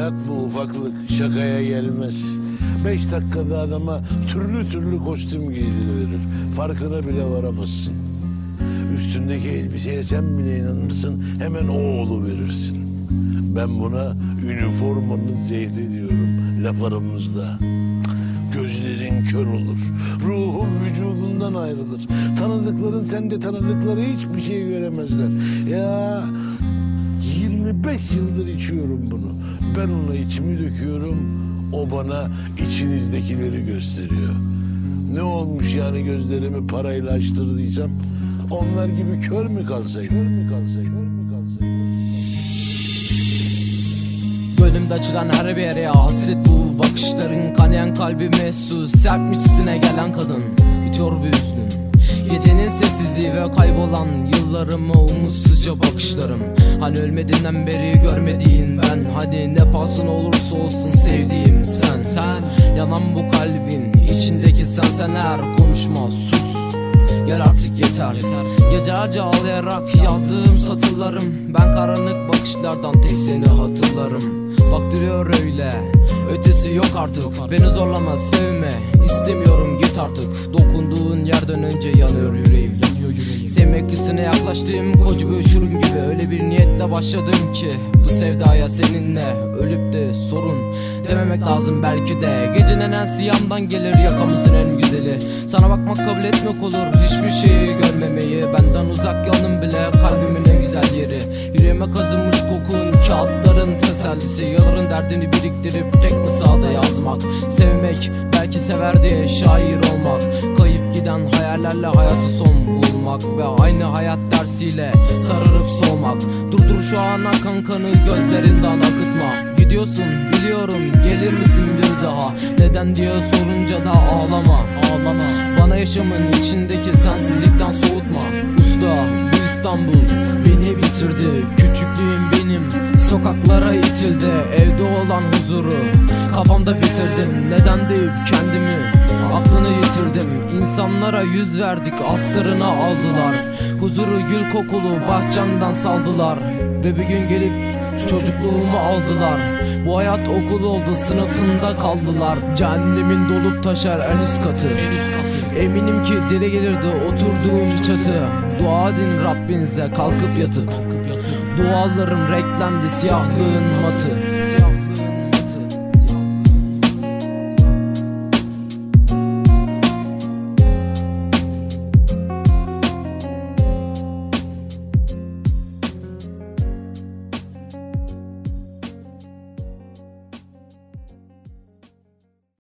Hayat bu ufaklık şakaya gelmez. Beş dakikada adama türlü türlü kostüm giydiriverir. Farkına bile varamazsın. Üstündeki elbiseye sen bile inanırsın hemen oğlu verirsin. Ben buna üniformanın zehri diyorum laf aramızda. Gözlerin kör olur. Ruhun vücudundan ayrılır. Tanıdıkların sende tanıdıkları hiçbir şey göremezler. Ya 25 yıldır içiyorum bunu. Ben ona içimi döküyorum. O bana içinizdekileri gösteriyor. Ne olmuş yani gözlerimi parayla açtırdıysam onlar gibi kör mü kalsaydım? Kör mü kalsaydım? Kör mü kalsaydım? Gönlümde açılan her bir yere hasret bu bakışların Kanayan kalbime su serpmişsine gelen kadın Bitiyor bir üstün Gecenin sessizliği ve kaybolan yıllarıma umutsuzca bakışlarım. Hani ölmediğinden beri görmediğin ben. Hadi ne pahasına olursa olsun sevdiğim sen. Sen yanan bu kalbin içindeki sen. Sen eğer konuşma sus. Gel artık yeter, Gecelerce ağlayarak yazdığım satırlarım. Ben karanlık bakışlardan tek seni hatırlarım. Bak duruyor öyle Ötesi yok artık. Beni zorlama sevme. İstemiyorum git artık. Dokunduğun yerden önce yanıyor yüreğim. Sevmek hissine yaklaştığım koca bir uçurum gibi. Öyle bir niyetle başladım ki. Bu sevdaya seninle Ölüp de sorun Dememek lazım belki de. Gecenin en siyahından gelir yakamızın en güzeli. Sana bakmak kabul etmek olur. Hiçbir şeyi görmemeyi. Benden uzak yanım bile. Kalbimin en güzel yeri. Yüreğime kazınmış kokun Kağıtların tesellisi Yılların derdini biriktirip tek mısrada yazmak? Sevmek belki sever diye şair olmak. Kayıp giden hayallerle hayatı son bulmak Ve aynı hayat dersiyle sararıp solmak Durdur şu an akan kanı gözlerinden akıtma. Gidiyorsun biliyorum gelir misin bir daha? Neden diye sorunca da ağlama. Ağlama. Bana yaşamın içindeki sensizlikten soğutma. Usta bu İstanbul beni bitirdi. Küçüklüğüm benim sokaklara itildi Evde olan huzuru kafamda bitirdim. Neden deyip kendimi aklını yitirdim. İnsanlara yüz verdik aslarına aldılar. Huzuru gül kokulu bahçemden saldılar. Ve bir gün gelip çocukluğumu aldılar. Bu hayat okul oldu sınıfında kaldılar. Cehennemin dolup taşar en üst katı. Eminim ki dile gelirdi oturduğum çatı Dua edin Rabbinize kalkıp yatıp. Dualarım renklendi siyahlığın matı